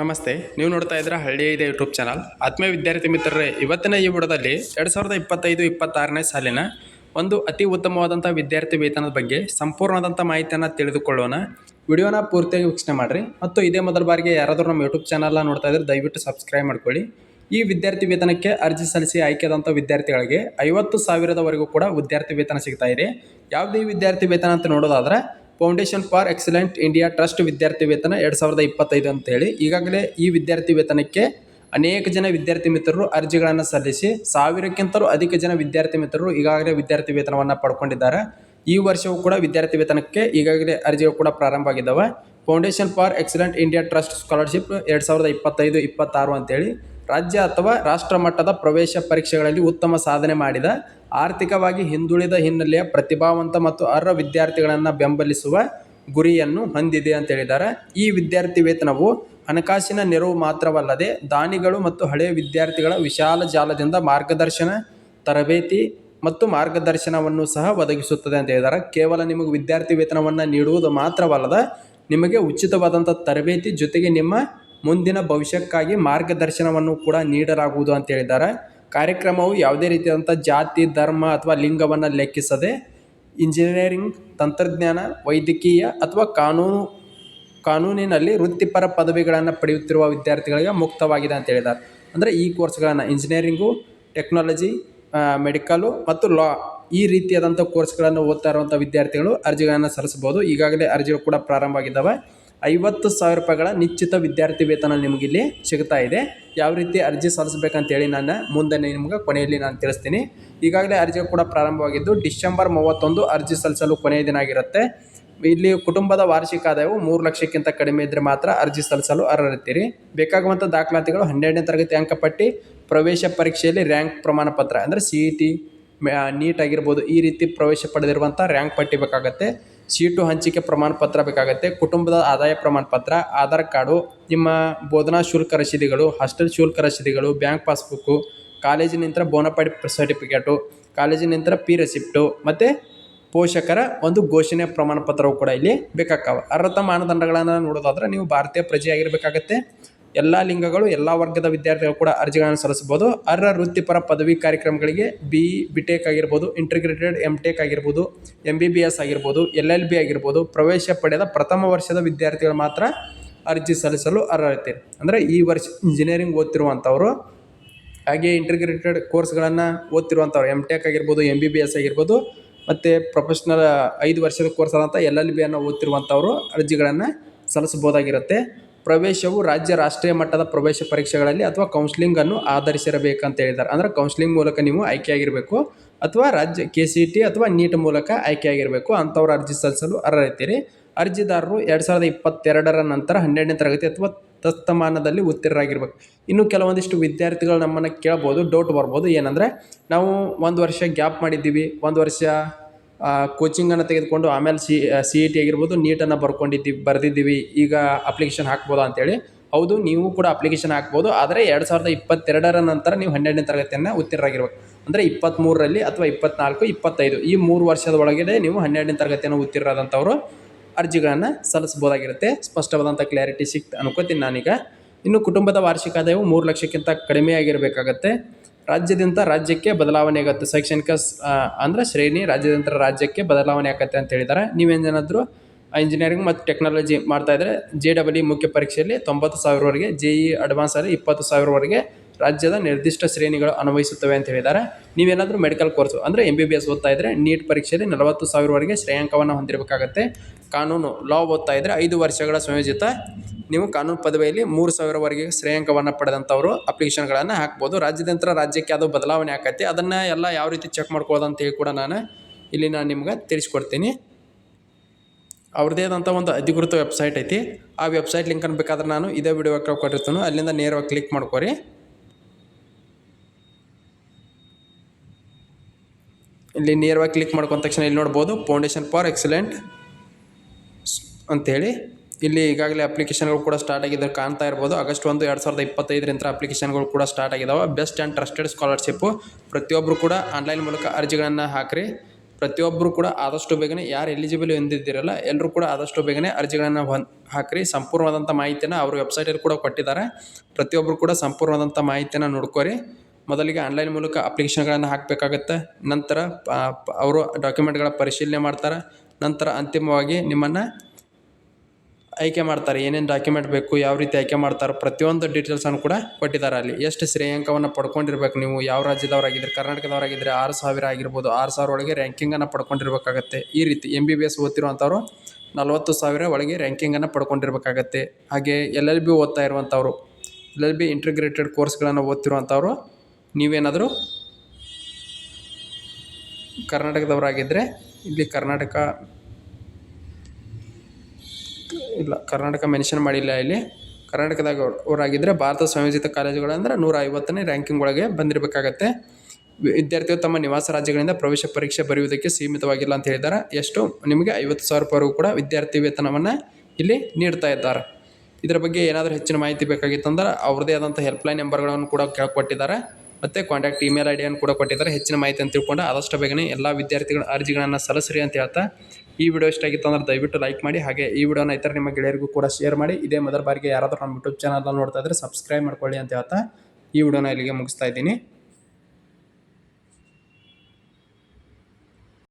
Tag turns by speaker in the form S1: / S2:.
S1: ನಮಸ್ತೆ. ನೀವು ನೋಡ್ತಾ ಇದ್ದೀರಾ ಹಳ್ಳಿ ಇದೆ ಯೂಟ್ಯೂಬ್ ಚಾನಲ್. ಆತ್ಮೀಯ ವಿದ್ಯಾರ್ಥಿ ಮಿತ್ರರೇ, ಇವತ್ತಿನ ಈ ವಿಡದಲ್ಲಿ ಎರಡು ಸಾವಿರದ ಇಪ್ಪತ್ತೈದು, ಇಪ್ಪತ್ತಾರನೇ ಸಾಲಿನ ಒಂದು ಅತಿ ಉತ್ತಮವಾದಂಥ ವಿದ್ಯಾರ್ಥಿ ವೇತನದ ಬಗ್ಗೆ ಸಂಪೂರ್ಣವಾದಂಥ ಮಾಹಿತಿಯನ್ನು ತಿಳಿದುಕೊಳ್ಳೋಣ. ವಿಡಿಯೋನ ಪೂರ್ತಿಯಾಗಿ ವೀಕ್ಷಣೆ ಮಾಡಿರಿ. ಮತ್ತು ಇದೇ ಮೊದಲ ಬಾರಿಗೆ ಯಾರಾದರೂ ನಮ್ಮ ಯೂಟ್ಯೂಬ್ ಚಾನಲ್ನ ನೋಡ್ತಾ ಇದ್ರೆ ದಯವಿಟ್ಟು ಸಬ್ಸ್ಕ್ರೈಬ್ ಮಾಡ್ಕೊಳ್ಳಿ. ಈ ವಿದ್ಯಾರ್ಥಿ ವೇತನಕ್ಕೆ ಅರ್ಜಿ ಸಲ್ಲಿಸಿ ಆಯ್ಕೆಯಾದಂಥ ವಿದ್ಯಾರ್ಥಿಗಳಿಗೆ ಐವತ್ತು ಸಾವಿರದವರೆಗೂ ಕೂಡ ವಿದ್ಯಾರ್ಥಿ ವೇತನ ಸಿಗ್ತಾ ಇದೆ. ಯಾವುದೇ ವಿದ್ಯಾರ್ಥಿ ವೇತನ ಅಂತ ನೋಡೋದಾದ್ರೆ foundation for excellent India trust ವಿದ್ಯಾರ್ಥಿ ವೇತನ ಎರಡು ಸಾವಿರದ ಇಪ್ಪತ್ತೈದು ಅಂತೇಳಿ. ಈಗಾಗಲೇ ಈ ವಿದ್ಯಾರ್ಥಿ ವೇತನಕ್ಕೆ ಅನೇಕ ಜನ ವಿದ್ಯಾರ್ಥಿ ಮಿತ್ರರು ಅರ್ಜಿಗಳನ್ನು ಸಲ್ಲಿಸಿ ಸಾವಿರಕ್ಕಿಂತಲೂ ಅಧಿಕ ಜನ ವಿದ್ಯಾರ್ಥಿ ಮಿತ್ರರು ಈಗಾಗಲೇ ವಿದ್ಯಾರ್ಥಿ ವೇತನವನ್ನು ಪಡ್ಕೊಂಡಿದ್ದಾರೆ. ಈ ವರ್ಷವೂ ಕೂಡ ವಿದ್ಯಾರ್ಥಿ ವೇತನಕ್ಕೆ ಈಗಾಗಲೇ ಅರ್ಜಿಗಳು ಕೂಡ ಪ್ರಾರಂಭ ಆಗಿದ್ದಾವೆ foundation for excellent India trust scholarship ಎರಡು ಸಾವಿರದ ಇಪ್ಪತ್ತೈದು, ಇಪ್ಪತ್ತಾರು ಅಂತೇಳಿ. ರಾಜ್ಯ ಅಥವಾ ರಾಷ್ಟ್ರ ಮಟ್ಟದ ಪ್ರವೇಶ ಪರೀಕ್ಷೆಗಳಲ್ಲಿ ಉತ್ತಮ ಸಾಧನೆ ಮಾಡಿದ, ಆರ್ಥಿಕವಾಗಿ ಹಿಂದುಳಿದ ಹಿನ್ನೆಲೆಯ ಪ್ರತಿಭಾವಂತ ಮತ್ತು ಅರ್ಹ ವಿದ್ಯಾರ್ಥಿಗಳನ್ನು ಬೆಂಬಲಿಸುವ ಗುರಿಯನ್ನು ಹೊಂದಿದೆ ಅಂತ ಹೇಳಿದ್ದಾರೆ. ಈ ವಿದ್ಯಾರ್ಥಿ ವೇತನವು ಹಣಕಾಸಿನ ನೆರವು ಮಾತ್ರವಲ್ಲದೆ ದಾನಿಗಳು ಮತ್ತು ಹಳೆಯ ವಿದ್ಯಾರ್ಥಿಗಳ ವಿಶಾಲ ಜಾಲದಿಂದ ಮಾರ್ಗದರ್ಶನ, ತರಬೇತಿ ಮತ್ತು ಮಾರ್ಗದರ್ಶನವನ್ನು ಸಹ ಒದಗಿಸುತ್ತದೆ ಅಂತ ಹೇಳಿದ್ದಾರೆ. ಕೇವಲ ನಿಮಗೆ ವಿದ್ಯಾರ್ಥಿ ವೇತನವನ್ನು ನೀಡುವುದು ಮಾತ್ರವಲ್ಲದೆ, ನಿಮಗೆ ಉಚಿತವಾದಂಥ ತರಬೇತಿ ಜೊತೆಗೆ ನಿಮ್ಮ ಮುಂದಿನ ಭವಿಷ್ಯಕ್ಕಾಗಿ ಮಾರ್ಗದರ್ಶನವನ್ನು ಕೂಡ ನೀಡಲಾಗುವುದು ಅಂತ ಹೇಳಿದ್ದಾರೆ. ಕಾರ್ಯಕ್ರಮವು ಯಾವುದೇ ರೀತಿಯಾದಂಥ ಜಾತಿ, ಧರ್ಮ ಅಥವಾ ಲಿಂಗವನ್ನು ಲೆಕ್ಕಿಸದೆ ಇಂಜಿನಿಯರಿಂಗ್, ತಂತ್ರಜ್ಞಾನ, ವೈದ್ಯಕೀಯ ಅಥವಾ ಕಾನೂನು, ಕಾನೂನಿನಲ್ಲಿ ವೃತ್ತಿಪರ ಪದವಿಗಳನ್ನು ಪಡೆಯುತ್ತಿರುವ ವಿದ್ಯಾರ್ಥಿಗಳಿಗೆ ಮುಕ್ತವಾಗಿದೆ ಅಂತ ಹೇಳಿದ್ದಾರೆ. ಅಂದರೆ ಈ ಕೋರ್ಸ್ಗಳನ್ನು ಇಂಜಿನಿಯರಿಂಗು, ಟೆಕ್ನಾಲಜಿ ಮೆಡಿಕಲು ಮತ್ತು ಲಾ, ಈ ರೀತಿಯಾದಂಥ ಕೋರ್ಸ್ಗಳನ್ನು ಓದ್ತಾ ಇರುವಂಥ ವಿದ್ಯಾರ್ಥಿಗಳು ಅರ್ಜಿಗಳನ್ನು ಸಲ್ಲಿಸ್ಬೋದು ಈಗಾಗಲೇ ಅರ್ಜಿಗಳು ಕೂಡ ಪ್ರಾರಂಭ ಆಗಿದ್ದಾವೆ ಐವತ್ತು ಸಾವಿರ ರೂಪಾಯಿಗಳ ನಿಶ್ಚಿತ ವಿದ್ಯಾರ್ಥಿ ವೇತನ ನಿಮಗಿಲ್ಲಿ ಸಿಗ್ತಾ ಇದೆ. ಯಾವ ರೀತಿ ಅರ್ಜಿ ಸಲ್ಲಿಸ್ಬೇಕಂತೇಳಿ ನಾನು ಮುಂದೆ ನಿಮ್ಗೆ ಕೊನೆಯಲ್ಲಿ ನಾನು ತಿಳಿಸ್ತೀನಿ. ಈಗಾಗಲೇ ಅರ್ಜಿ ಕೂಡ ಪ್ರಾರಂಭವಾಗಿದ್ದು, ಡಿಸೆಂಬರ್ ಮೂವತ್ತೊಂದು ಅರ್ಜಿ ಸಲ್ಲಿಸಲು ಕೊನೆಯ ದಿನ ಆಗಿರುತ್ತೆ. ಇಲ್ಲಿ ಕುಟುಂಬದ ವಾರ್ಷಿಕ ಆದಾಯವು ಮೂರು ಲಕ್ಷಕ್ಕಿಂತ ಕಡಿಮೆ ಇದ್ದರೆ ಮಾತ್ರ ಅರ್ಜಿ ಸಲ್ಲಿಸಲು ಅರ್ಹರಿರ್ತೀರಿ ಬೇಕಾಗುವಂಥ ದಾಖಲಾತಿಗಳು ಹನ್ನೆರಡನೇ ತರಗತಿ ಅಂಕಪಟ್ಟಿ, ಪ್ರವೇಶ ಪರೀಕ್ಷೆಯಲ್ಲಿ ರ್ಯಾಂಕ್ ಪ್ರಮಾಣ ಪತ್ರ, ಅಂದರೆ ಸಿ ಇ ಟಿ ನೀಟ್ ಆಗಿರ್ಬೋದು, ಈ ರೀತಿ ಪ್ರವೇಶ ಪಡೆದಿರುವಂಥ ರ್ಯಾಂಕ್ ಪಟ್ಟಿ ಬೇಕಾಗತ್ತೆ. ಸೀಟು ಹಂಚಿಕೆ ಪ್ರಮಾಣ ಪತ್ರ ಬೇಕಾಗುತ್ತೆ. ಕುಟುಂಬದ ಆದಾಯ ಪ್ರಮಾಣ ಪತ್ರ, ಆಧಾರ್ ಕಾರ್ಡು, ನಿಮ್ಮ ಬೋಧನಾ ಶುಲ್ಕ ರಸೀದಿಗಳು ಹಾಸ್ಟೆಲ್ ಶುಲ್ಕ ರಸೀದಿಗಳು ಬ್ಯಾಂಕ್ ಪಾಸ್ಬುಕ್ಕು ಕಾಲೇಜಿನಿಂದ ಬೋನಪೈಡ್ ಸರ್ಟಿಫಿಕೇಟು ಕಾಲೇಜಿನಿಂದ ಪಿ ರೆಸಿಪ್ಟು, ಮತ್ತು ಪೋಷಕರ ಒಂದು ಘೋಷಣೆ ಪ್ರಮಾಣ ಪತ್ರವು ಕೂಡ ಇಲ್ಲಿ ಬೇಕಾಗ್ತವೆ. ಅರ್ಹತಾ ಮಾನದಂಡಗಳನ್ನು ನೋಡೋದಾದ್ರೆ ನೀವು ಭಾರತೀಯ ಪ್ರಜೆ ಆಗಿರಬೇಕಾಗತ್ತೆ ಎಲ್ಲ ಲಿಂಗಗಳು, ಎಲ್ಲ ವರ್ಗದ ವಿದ್ಯಾರ್ಥಿಗಳು ಕೂಡ ಅರ್ಜಿಗಳನ್ನು ಸಲ್ಲಿಸ್ಬೋದು ಅರ್ಹ ವೃತ್ತಿಪರ ಪದವಿ ಕಾರ್ಯಕ್ರಮಗಳಿಗೆ ಬಿ ಬಿ ಟೆಕ್ ಆಗಿರ್ಬೋದು ಇಂಟಿಗ್ರೇಟೆಡ್ ಎಂ ಟೆಕ್ ಆಗಿರ್ಬೋದು ಎಂ ಬಿ ಬಿ ಎಸ್ ಆಗಿರ್ಬೋದು ಎಲ್ ಎಲ್ ಬಿ ಆಗಿರ್ಬೋದು, ಪ್ರವೇಶ ಪಡೆದ ಪ್ರಥಮ ವರ್ಷದ ವಿದ್ಯಾರ್ಥಿಗಳು ಮಾತ್ರ ಅರ್ಜಿ ಸಲ್ಲಿಸಲು ಅರ್ಹತೆ ಅಂದರೆ ಈ ವರ್ಷ ಇಂಜಿನಿಯರಿಂಗ್ ಓದ್ತಿರುವಂಥವರು, ಹಾಗೆ ಇಂಟಿಗ್ರೇಟೆಡ್ ಕೋರ್ಸ್ಗಳನ್ನು ಓದ್ತಿರುವಂಥವ್ರು ಎಂ ಟೆಕ್ ಆಗಿರ್ಬೋದು ಎಂ ಬಿ ಬಿ ಎಸ್ ಆಗಿರ್ಬೋದು, ಮತ್ತು ಪ್ರೊಫೆಷ್ನಲ್ ಐದು ವರ್ಷದ ಕೋರ್ಸ್ ಆದಂಥ ಎಲ್ ಎಲ್ ಬಿಯನ್ನು ಓದ್ತಿರುವಂಥವ್ರು ಅರ್ಜಿಗಳನ್ನು ಸಲ್ಲಿಸ್ಬೋದಾಗಿರುತ್ತೆ ಪ್ರವೇಶವು ರಾಜ್ಯ ರಾಷ್ಟ್ರೀಯ ಮಟ್ಟದ ಪ್ರವೇಶ ಪರೀಕ್ಷೆಗಳಲ್ಲಿ ಅಥವಾ ಕೌನ್ಸ್ಲಿಂಗನ್ನು ಆಧರಿಸಿರಬೇಕಂತ ಹೇಳಿದ್ದಾರೆ. ಅಂದರೆ ಕೌನ್ಸ್ಲಿಂಗ್ ಮೂಲಕ ನೀವು ಆಯ್ಕೆಯಾಗಿರಬೇಕು ಅಥವಾ ರಾಜ್ಯ ಕೆ ಸಿ ಟಿ ಅಥವಾ ನೀಟ್ ಮೂಲಕ ಆಯ್ಕೆಯಾಗಿರಬೇಕು. ಅಂಥವ್ರು ಅರ್ಜಿ ಸಲ್ಲಿಸಲು ಅರ್ಹರಿತೀರಿ ಅರ್ಜಿದಾರರು ಎರಡು ಸಾವಿರದ ಇಪ್ಪತ್ತೆರಡರ ನಂತರ ಹನ್ನೆರಡನೇ ತರಗತಿ ಅಥವಾ ತಸ್ತಮಾನದಲ್ಲಿ ಉತ್ತೀರ್ಣರಾಗಿರ್ಬೇಕು. ಇನ್ನು ಕೆಲವೊಂದಿಷ್ಟು ವಿದ್ಯಾರ್ಥಿಗಳು ನಮ್ಮನ್ನು ಕೇಳ್ಬೋದು ಡೌಟ್ ಬರ್ಬೋದು. ಏನಂದರೆ ನಾವು ಒಂದು ವರ್ಷ ಗ್ಯಾಪ್ ಮಾಡಿದ್ದೀವಿ. ಒಂದು ವರ್ಷ ಕೋಚಿಂಗನ್ನು ತೆಗೆದುಕೊಂಡು ಆಮೇಲೆ ಸಿ ಸಿ ಇ ಟಿ ಆಗಿರ್ಬೋದು ನೀಟನ್ನು ಬರ್ಕೊಂಡಿದ್ದೀವಿ ಬರೆದಿದ್ದೀವಿ. ಈಗ ಅಪ್ಲಿಕೇಶನ್ ಹಾಕ್ಬೋದಾ ಅಂತೇಳಿ. ಹೌದು, ನೀವು ಕೂಡ ಅಪ್ಲಿಕೇಶನ್ ಹಾಕ್ಬೋದು. ಆದರೆ ಎರಡು ಸಾವಿರದ ಇಪ್ಪತ್ತೆರಡರ ನಂತರ ನೀವು ಹನ್ನೆರಡನೇ ತರಗತಿಯನ್ನು ಉತ್ತೀರ್ಣರಾಗಿರ್ಬೇಕು. ಅಂದರೆ ಇಪ್ಪತ್ತ್ಮೂರರಲ್ಲಿ ಅಥವಾ ಇಪ್ಪತ್ನಾಲ್ಕು, ಇಪ್ಪತ್ತೈದು, ಈ ಮೂರು ವರ್ಷದ ಒಳಗಡೆ ನೀವು ಹನ್ನೆರಡನೇ ತರಗತಿಯನ್ನು ಉತ್ತೀರ್ಣರಾದಂಥವರು ಅರ್ಜಿಗಳನ್ನು ಸಲ್ಲಿಸ್ಬೋದಾಗಿರುತ್ತೆ ಸ್ಪಷ್ಟವಾದಂಥ ಕ್ಲಾರಿಟಿ ಸಿಕ್ತು, ಅನ್ಕೋತೀನಿ ನಾನೀಗ. ಇನ್ನು ಕುಟುಂಬದ ವಾರ್ಷಿಕ ಆದಾಯವು ಮೂರು ಲಕ್ಷಕ್ಕಿಂತ ಕಡಿಮೆ ಆಗಿರಬೇಕಾಗತ್ತೆ ರಾಜ್ಯದಿಂದ ರಾಜ್ಯಕ್ಕೆ ಬದಲಾವಣೆ ಆಗುತ್ತೆ. ಶೈಕ್ಷಣಿಕ ಅಂದರೆ ಶ್ರೇಣಿ ರಾಜ್ಯದಿಂದ ರಾಜ್ಯಕ್ಕೆ ಬದಲಾವಣೆ ಆಗತ್ತೆ ಅಂತ ಹೇಳಿದ್ದಾರೆ. ನೀವೇನೇನಾದರೂ ಇಂಜಿನಿಯರಿಂಗ್ ಮತ್ತು ಟೆಕ್ನಾಲಜಿ ಮಾಡ್ತಾ ಇದ್ದರೆ ಜೆ ಡಬಲ್ ಇ ಮುಖ್ಯ ಪರೀಕ್ಷೆಯಲ್ಲಿ ತೊಂಬತ್ತು ಸಾವಿರವರೆಗೆ ಜೆ ಇ ಅಡ್ವಾನ್ಸಲ್ಲಿ ಇಪ್ಪತ್ತು ಸಾವಿರವರೆಗೆ ರಾಜ್ಯದ ನಿರ್ದಿಷ್ಟ ಶ್ರೇಣಿಗಳು ಅನ್ವಯಿಸುತ್ತವೆ ಅಂತ ಹೇಳಿದ್ದಾರೆ. ನೀವೇನಾದರೂ ಮೆಡಿಕಲ್ ಕೋರ್ಸು ಅಂದರೆ ಎಂ ಬಿ ಬಿ ಎಸ್ ಓದ್ತಾ ಇದ್ದರೆ ನೀಟ್ ಪರೀಕ್ಷೆಯಲ್ಲಿ ನಲವತ್ತು ಸಾವಿರವರೆಗೆ ಶ್ರೇಯಾಂಕವನ್ನು ಹೊಂದಿರಬೇಕಾಗತ್ತೆ. ಕಾನೂನು ಲಾ ಓದ್ತಾ ಇದ್ದರೆ ಐದು ವರ್ಷಗಳ ಸಂಯೋಜಿತ ನೀವು ಕಾನೂನು ಪದವಿಯಲ್ಲಿ ಮೂರು ಸಾವಿರವರೆಗೆ ಶ್ರೇಯಾಂಕವನ್ನು ಪಡೆದಂಥವರು ಅಪ್ಲಿಕೇಶನ್ಗಳನ್ನು ಹಾಕ್ಬೋದು. ರಾಜ್ಯದಂತರ ರಾಜ್ಯಕ್ಕೆ ಅದು ಬದಲಾವಣೆ ಆಕೈತಿ. ಅದನ್ನು ಎಲ್ಲ ಯಾವ ರೀತಿ ಚೆಕ್ ಮಾಡ್ಕೊಳ್ಳೋದು ಅಂತೇಳಿ ಕೂಡ ನಾನು ಇಲ್ಲಿ ನಾನು ನಿಮ್ಗೆ ತಿಳಿಸ್ಕೊಡ್ತೀನಿ. ಅವ್ರದ್ದೇ ಆದಂಥ ಒಂದು ಅಧಿಕೃತ ವೆಬ್ಸೈಟ್ ಐತಿ. ಆ ವೆಬ್ಸೈಟ್ ಲಿಂಕ್ ಬೇಕಾದ್ರೆ ನಾನು ಇದೇ ವಿಡಿಯೋ ಕೊಟ್ಟಿರ್ತೀನಿ. ಅಲ್ಲಿಂದ ನೇರವಾಗಿ ಕ್ಲಿಕ್ ಮಾಡ್ಕೊರಿ. ಇಲ್ಲಿ ನೇರವಾಗಿ ಕ್ಲಿಕ್ ಮಾಡ್ಕೊಂಡ ತಕ್ಷಣ ಇಲ್ಲಿ ನೋಡ್ಬೋದು ಫೌಂಡೇಶನ್ ಫಾರ್ ಎಕ್ಸಲೆಂಟ್ ಅಂತೇಳಿ. ಇಲ್ಲಿ ಈಗಾಗಲೇ ಅಪ್ಲಿಕೇಶನ್ಗಳು ಕೂಡ ಸ್ಟಾರ್ಟ್ ಆಗಿದ್ದಾರೆ ಕಾಣ್ತಾ ಇರ್ಬೋದು. ಆಗಸ್ಟ್ ಒಂದು ಎರಡು ಸಾವಿರದ ಇಪ್ಪತ್ತೈದರಿಂದ ಅಪ್ಲಿಕೇಶನ್ಗಳು ಕೂಡ ಸ್ಟಾರ್ಟ್ ಆಗಿದ್ದಾವೆ ಬೆಸ್ಟ್ ಆ್ಯಂಡ್ ಟ್ರಸ್ಟೆಡ್ ಸ್ಕಾಲರ್ಶಿಪ್ಪು ಪ್ರತಿಯೊಬ್ಬರು ಕೂಡ ಆನ್ಲೈನ್ ಮೂಲಕ ಅರ್ಜಿಗಳನ್ನು ಹಾಕಿರಿ. ಪ್ರತಿಯೊಬ್ಬರು ಕೂಡ ಆದಷ್ಟು ಬೇಗನೆ, ಯಾರು ಎಲಿಜಿಬಲ್ ಹೊಂದಿದ್ದೀರಲ್ಲ ಎಲ್ಲರೂ ಕೂಡ ಆದಷ್ಟು ಬೇಗನೆ ಅರ್ಜಿಗಳನ್ನು ಹೊನ್, ಹಾಕಿರಿ. ಸಂಪೂರ್ಣವಾದಂಥ ಮಾಹಿತಿಯನ್ನು ಅವ್ರ ವೆಬ್ಸೈಟಲ್ಲಿ ಕೂಡ ಕೊಟ್ಟಿದ್ದಾರೆ. ಪ್ರತಿಯೊಬ್ಬರು ಕೂಡ ಸಂಪೂರ್ಣವಾದಂಥ ಮಾಹಿತಿಯನ್ನು ನೋಡ್ಕೊರಿ. ಮೊದಲಿಗೆ ಆನ್ಲೈನ್ ಮೂಲಕ ಅಪ್ಲಿಕೇಶನ್ಗಳನ್ನು ಹಾಕಬೇಕಾಗತ್ತೆ. ನಂತರ ಅವರು ಡಾಕ್ಯುಮೆಂಟ್ಗಳ ಪರಿಶೀಲನೆ ಮಾಡ್ತಾರೆ. ನಂತರ ಅಂತಿಮವಾಗಿ ನಿಮ್ಮನ್ನು ಆಯ್ಕೆ ಮಾಡ್ತಾರೆ. ಏನೇನು ಡಾಕ್ಯುಮೆಂಟ್ ಬೇಕು, ಯಾವ ರೀತಿ ಆಯ್ಕೆ ಮಾಡ್ತಾರೆ ಪ್ರತಿಯೊಂದು ಡೀಟೇಲ್ಸನ್ನು ಕೂಡ ಕೊಟ್ಟಿದ್ದಾರೆ ಅಲ್ಲಿ. ಎಷ್ಟು ಶ್ರೇಯಾಂಕವನ್ನು ಪಡ್ಕೊಂಡಿರ್ಬೇಕು ನೀವು, ಯಾವ ರಾಜ್ಯದವರಾಗಿದ್ದರೆ, ಕರ್ನಾಟಕದವರಾಗಿದ್ದರೆ, ಆರು ಸಾವಿರ ಆಗಿರ್ಬೋದು, ಆರು ಸಾವಿರ ಒಳಗೆ ರ್ಯಾಂಕಿಂಗನ್ನು ಪಡ್ಕೊಂಡಿರ್ಬೇಕಾಗತ್ತೆ. ಈ ರೀತಿ ಎಂ ಬಿ ಬಿ ಎಸ್ ಓದ್ತಿರುವಂಥವ್ರು ನಲ್ವತ್ತು ಸಾವಿರ ಒಳಗೆ ರ್ಯಾಂಕಿಂಗನ್ನು ಪಡ್ಕೊಂಡಿರ್ಬೇಕಾಗತ್ತೆ. ಹಾಗೆ ಎಲ್ ಎಲ್ ಬಿ ಓದ್ತಾ ಇರುವಂಥವ್ರು ಎಲ್ ಎಲ್ ಬಿ ಇಂಟಿಗ್ರೇಟೆಡ್ ಕೋರ್ಸ್ಗಳನ್ನು ಓದ್ತಿರುವಂಥವ್ರು ನೀವೇನಾದರೂ ಕರ್ನಾಟಕದವರಾಗಿದ್ದರೆ ಇಲ್ಲಿ ಕರ್ನಾಟಕ ಇಲ್ಲ, ಕರ್ನಾಟಕ ಮೆನ್ಷನ್ ಮಾಡಿಲ್ಲ ಇಲ್ಲಿ. ಕರ್ನಾಟಕದಾಗ ಅವರಾಗಿದ್ದರೆ ಭಾರತ ಸಂಯೋಜಿತ ಕಾಲೇಜುಗಳಂದ್ರೆ ನೂರ ಐವತ್ತನೇ ರ್ಯಾಂಕಿಂಗ್ ಒಳಗೆ ಬಂದಿರಬೇಕಾಗತ್ತೆ. ವಿದ್ಯಾರ್ಥಿಗಳು ತಮ್ಮ ನಿವಾಸ ರಾಜ್ಯಗಳಿಂದ ಪ್ರವೇಶ ಪರೀಕ್ಷೆ ಬರೆಯುವುದಕ್ಕೆ ಸೀಮಿತವಾಗಿಲ್ಲ ಅಂತ ಹೇಳಿದ್ದಾರೆ. ಎಷ್ಟು? ನಿಮಗೆ ಐವತ್ತು ಸಾವಿರ ರೂಪಾಯಿವರೆಗೂ ಕೂಡ ವಿದ್ಯಾರ್ಥಿ ವೇತನವನ್ನು ಇಲ್ಲಿ ನೀಡ್ತಾ ಇದ್ದಾರೆ. ಇದರ ಬಗ್ಗೆ ಏನಾದರೂ ಹೆಚ್ಚಿನ ಮಾಹಿತಿ ಬೇಕಾಗಿತ್ತಂದ್ರೆ ಅವ್ರದ್ದೇ ಆದಂಥ ಹೆಲ್ಪ್ಲೈನ್ ನಂಬರ್ಗಳನ್ನು ಕೂಡ ಕೊಟ್ಟಿದ್ದಾರೆ ಮತ್ತು ಕಾಂಟ್ಯಾಕ್ಟ್ ಇಮೇಲ್ ಐ ಡಿಯನ್ನು ಕೂಡ ಕೊಟ್ಟಿದ್ದಾರೆ. ಹೆಚ್ಚಿನ ಮಾಹಿತಿ ಅಂತ ತಿಳ್ಕೊಂಡು ಆದಷ್ಟು ಬೇಗನೆ ಎಲ್ಲ ವಿದ್ಯಾರ್ಥಿಗಳ ಅರ್ಜಿಗಳನ್ನು ಸಲ್ಲಿಸ್ರಿ ಅಂತ ಹೇಳ್ತಾ ಈ ವಿಡಿಯೋ ಇಷ್ಟ ಆಗಿತ್ತು ಅಂದ್ರೆ ದಯವಿಟ್ಟು ಲೈಕ್ ಮಾಡಿ. ಹಾಗೆ ಈ ವಿಡಿಯೋನ ಇತರ ನಿಮ್ಮ ಗೆಳೆಯರಿಗೂ ಕೂಡ ಶೇರ್ ಮಾಡಿ. ಇದೇ ಮೊದಲ ಬಾರಿಗೆ ಯಾರಾದರೂ ನಮ್ಮ ಯೂಟ್ಯೂಬ್ ಚಾನಲ್ನ ನೋಡ್ತಾ ಇದ್ದರೆ ಸಬ್ಸ್ಕ್ರೈಬ್ ಮಾಡ್ಕೊಳ್ಳಿ ಅಂತ ಹೇಳ್ತಾ ಈ ವಿಡಿಯೋನ ಇಲ್ಲಿಗೆ ಮುಗಿಸ್ತಾ ಇದ್ದೀನಿ.